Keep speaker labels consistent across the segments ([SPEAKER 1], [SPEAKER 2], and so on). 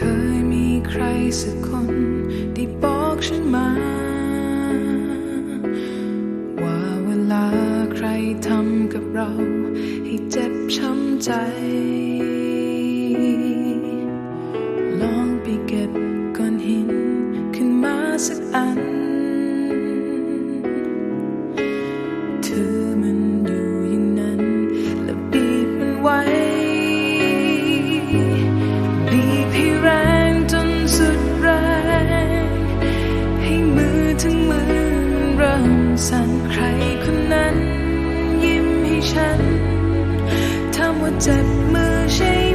[SPEAKER 1] เคยมีใครสักคนได้บอกฉันมา ว่าเวลาใครทำกับเรา ให้เจ็บช้ำใจ ลองไปเก็บก้อนหินขึ้นมาสักอัน สั่นใครคนนั้น ยิ้มให้ฉันถามว่าเจ็บมือใช่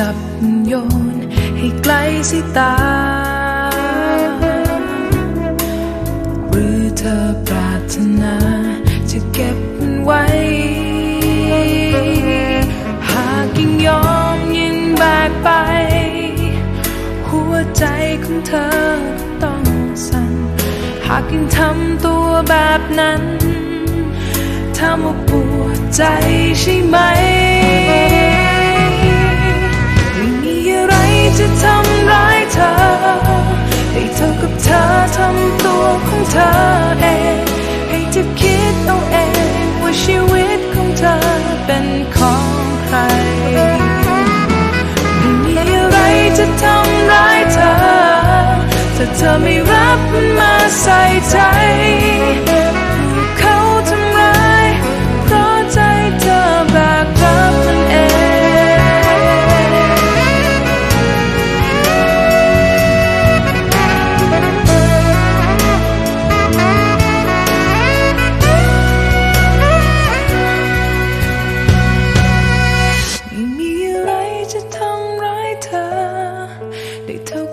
[SPEAKER 1] จับโยนให้ไกลสายตา หรือเธอปรารถนาจะเก็บมันไว้ หากยังยอมยินแบกไป หัวใจของเธอต้องสั่น หากยังทำตัวแบบนั้นถามว่าปวดใจใช่ไหม เธอเอง ให้เธอคิดเอาเองว่าชีวิตของเธอเป็นของใคร ไม่มีอะไรจะทำร้ายเธอ ถ้าเธอไม่รับมันมาใส่ใจ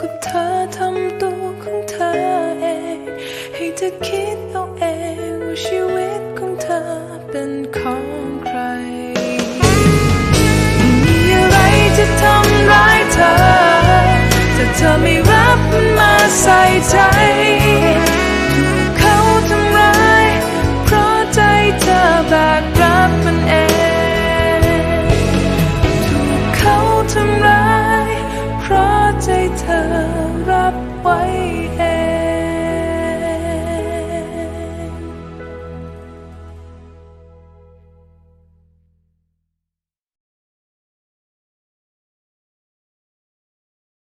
[SPEAKER 1] กับเธอทำตัวของเธอเองให้เธอคิดเอาเองว่าชีวิตของเธอเป็นของ